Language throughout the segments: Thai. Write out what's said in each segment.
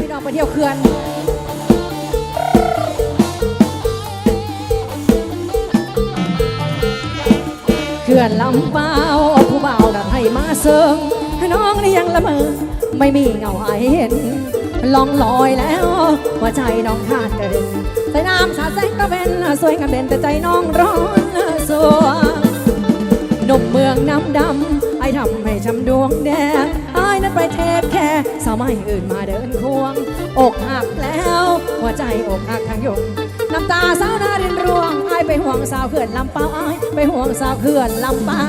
พี่น้องไปเที่ยวเขื่อนเขื่อนลำเปล่าผู้บ่าวดัดให้มาเซิงให้น้องนี่ยังละเมอไม่มีเงาให้เห็นลองลอยแล้วหัวใจน้องขาดกระเด็นใส่น้ำสาดแสงก็เป็นสวยงามเด่นแต่ใจน้องร้อนสวงนุ่มเมืองน้ำดำไอ้ทำให้ช้ำดวงแดง นั้นไปเทคแค่สาวไม่อื่นมาเดินควง อกหักแล้ว หัวใจอกหักทางยงน้ำตาสาวนารินร่วงไอไปห่วงสาวเขื่อนลำเปล่าไอไปห่วงสาวเขื่อนลำเปล่า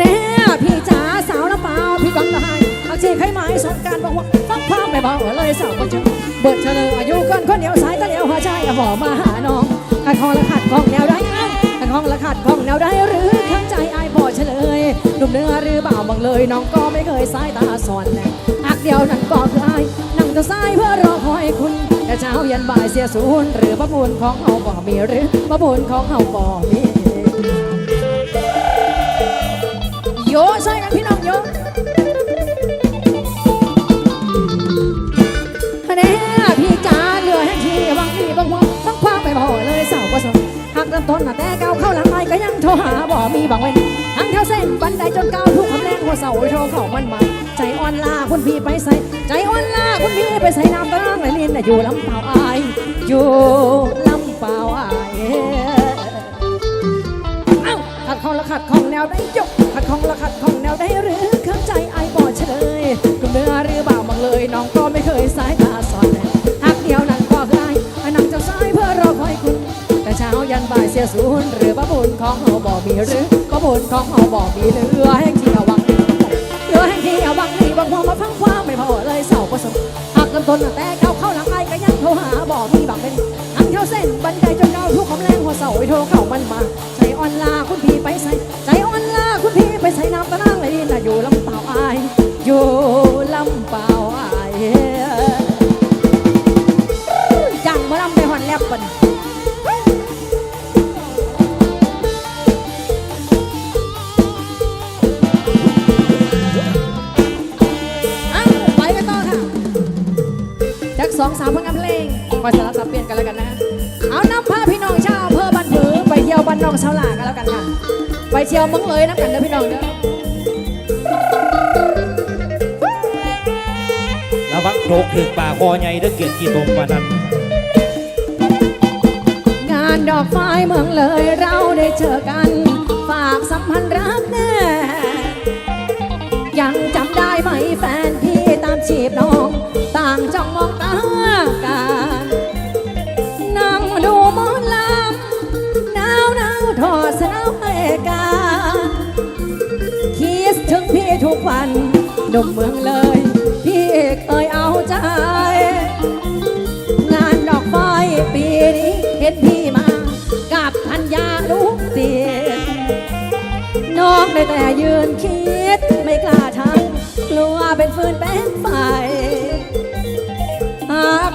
เนี่ยพี่จ๋าสาวน้ำเปล่าพี่กองตายสบไข้ไม้สงการบอกว่าฟังควาไม่เบาเลยสาวคนเชิง เบิดเฉลยอายุกันคนเดียวสายตะเลียวหัวใจอะบอมาหาน้องขัดคองละขัดของแนวได้ไอ้ขัดคองละขัดของแนวได้หรือข้างใจไอ้ายบอเฉลยหนุ่มเนื้อหรือเบาบังเลย น้องก็ไม่เคยสายตาสอนแน่อักเดียวนั่นก็คือไอ้ายนั่งจะสายเพื่อรอคอยคุณแต่เช้ายันบ่ายเสียศูนย์หรือประมูลของเฮาบ่มีหรือประมูลของเฮาบ่มีโยใช่กันพี่น้อง หักเริ่มต้นมาแต่เก้าวเข้าหลังไปก็ยังโทรหาบ่มีบางเว้นทั้งแถวเส้นบันไดจนก้าวทุกคำแรงหัวเสาโทรเข้ามันมาใจอ่อนลาคุณพี่ไปใส่ใจอ่อนลาคุณพี่ไปใส่น้ำตาไหลลินน่ะอยู่ลำเปล่าอายอยู่ลำเปล่าอายเอ้าขัดของละขัดของแนวได้ยกขัดของละขัดของแนวได้หรือเข้าใจไอ้บอเฉลยกุมเนื้อหรือเบาบังเลยน้องก็ไม่เคยสายตาส สียศูนย์หรือประบุญของเฮาบ่มีหรือประบุญของเฮาบ่มีเหลือแห่งที่เอาวังเหลือแห่งที่เอาวังนี่บางพอมาฟังความไม่พอเลยเศร้าประสบหักลำต้นแต่เข้าเข้าหลังไอ้ก็ยังโทรหาบ่มีบังเป็นทั้งเท่าเส้นบันไดจนเก้าทุกของแรงหัวเสาไอ้โทรเข้ามันมาใจอ่อนลาคุณพี่ไปใส่ใจอ่อนลาคุณพี่ไปใส่น้ำตะนางเลยน่ะอยู่ลำเปล่าอายอยู่ลำเปล่าอายจังมาลำไปหอนแลบปัน คอยสลับสับเปลี่ยนกันแล้วกันนะ เอานำพาพี่น้องชาวอำเภอบ้านผือไปเที่ยวบ้านน้องชาวหลากันแล้วกันค่ะ ไปเที่ยวเมืองเลยน้ำกันเด้อพี่น้องเด้อระวังโครกถึงป่าคอใหญ่เด้อเกียรติกี่ตรงกว่านั้น งานดอกไม้เมืองเลยเราได้เจอกัน ฝากสัมพันธ์รักแน่ยังจำได้ไหมแฟนพี่ตามจีบน้อง ต่างจ้อ หนุ่มเมืองเลย พี่เคยเอาใจ งานดอกไม้ปีนี้เห็นพี่มา กับพันยาลูกเสียนน้องได้แต่ยืนคิดไม่กล้าทำกลัวเป็นฟืนเป็นไฟหาก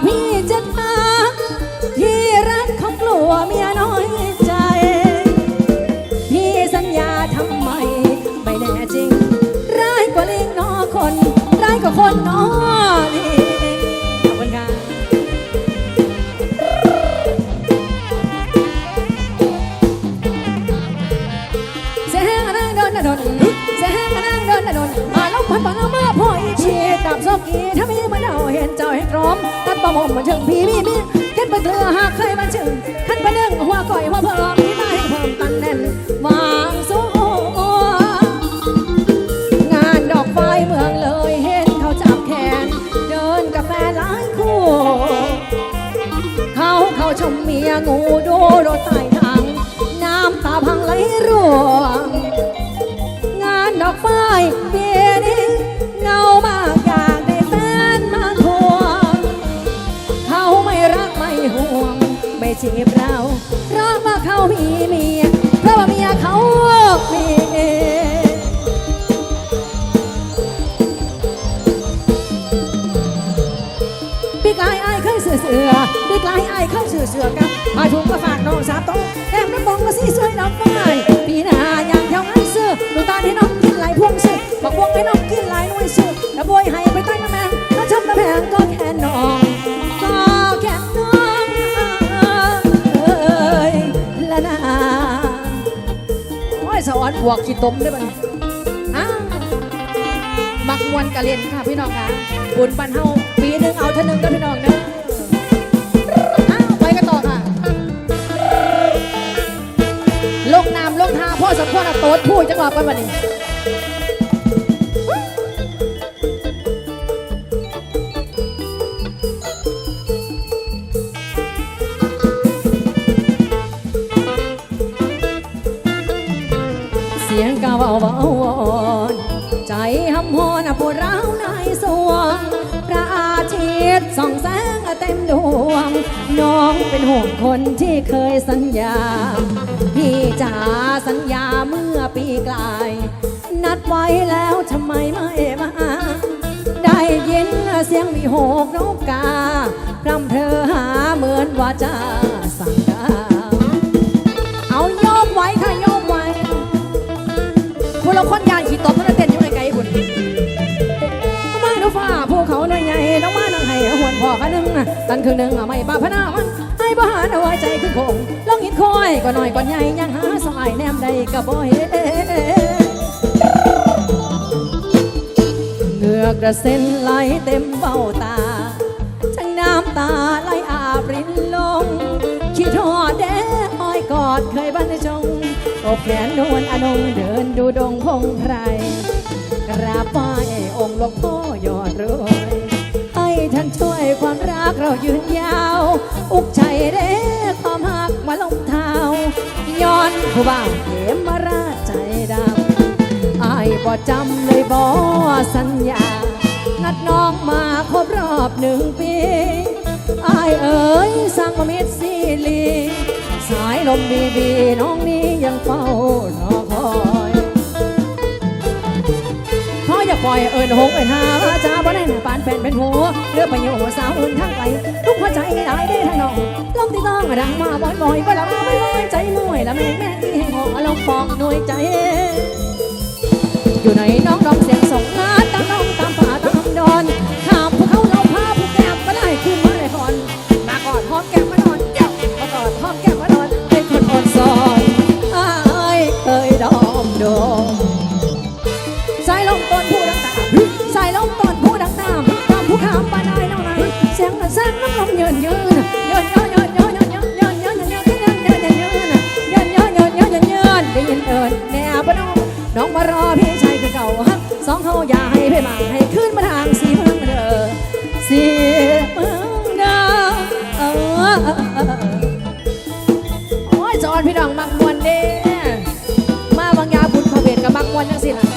ชีกับซอกกีถ้ามีมาเดาเห็นเจ้าให้ตรอมตัดประมงมาเชิงพี่มีมีขึ้นไปเถือหากเคยมาเชิงขึ้นไปนึ่งหัวก่อยหัวเพิ่มมีมาให้เพิ่มตันแน่นวางสูงงานดอกไฟเมืองเลยเห็นเขาจับแขน เดินกับแฟนหลายคู่ เขาเขาชมเมียงูดูรถใต้ทางน้ำตาพังไหลร่วงงานดอกไฟ จีบเรา เพราะว่าเขามีเมีย เพราะว่าเมียเขามีปีกลายไอ้เคยเสือเสือปีกลายไอ้เคยเสือเสือกันมาถุงมาฝากน้องสาวโตแต้มน้ำมองมาสีสวยน้องไม่ปีหนบ วกขี้ตมได้บ้างอ้าวมักมวนกะเล่นค่ะพี่น้องค่ะบุญปันเฮาปีหนึ่งเอาเท่านึงก็พี่น้องเด้ออ้าวไปกันต่อค่ะลงน้ำลงทาพ่อสมพ่อนะโต๊ดพูดจังหวะกันวันนี้ สียงกาเบาวอนใจหำหอนปวดร้าวในสวง พระอาทิตย์ส่องแสงเต็มดวง น้องเป็นห่วงคนที่เคยสัญญา พี่จ๋าสัญญาเมื่อปีกลาย นัดไว้แล้วทำไมไม่มาได้ยินเสียงมีโหกนกกาพร่ำเธอหาเหมือนว่าจะ ตันครึ่งหนึ่งไม่ปาพนามันให้บ้านเอาไว้ใจขึ้นคงลองหินคอยก็หน่อยก็ใหญ่ยังหาสายแนมใดก็บ่เห็นเหงือกระเซ็นไหลเต็มเบ้าตา ทั้งน้ำตาไหลอาบรินลงคิดทอดแด้อ้อยกอดเคยบันจงอบแขนนวลอนงเดินดูดงพงไพรกราบไหว้องค์หลวงพ่อยอดรวย ท่านช่วยความรักเรายืนยาว อุกชัยเด้ความหักมาลงเท้าย้อนผู้บ่าวเขมมาราชใจดำอายบ่จำเลยบ่สัญญา นัดน้องมาครบรอบหนึ่งปีอายเอ๋ยสร้างมามิตรซีลี สายลมบีบีน้องนี้ยังเฝ้ารอคอย ปล่อยเอิญหงเอิญหาจ้าบ่ได้หน้าปานแฟนเป็นหัวเรือไปโยสาวอื่นทางไกลทุกหัวใจได้ได้ทางน้องลมที่ต้องดังมาบ่อยบ่ละบ่บ่อยใจมวยละแม่แม่ที่แห่งหองลมฟองหน่วยใจ อยู่ในน้องร้องเสียงส่งงานตั้งน้องตา ได้ยินเอิญแนวปน้องน้องมารอพี่ชายคือเก่าฮะสองเขาอย่าให้พี่มาให้ขึ้นมาทางสีเมืงเดอสีเมืงเด้อโอ้ยจอนพี่น้องมักมวนเด้มาบางยาบุญพระเวทกับมักมวนยังสิล่ะ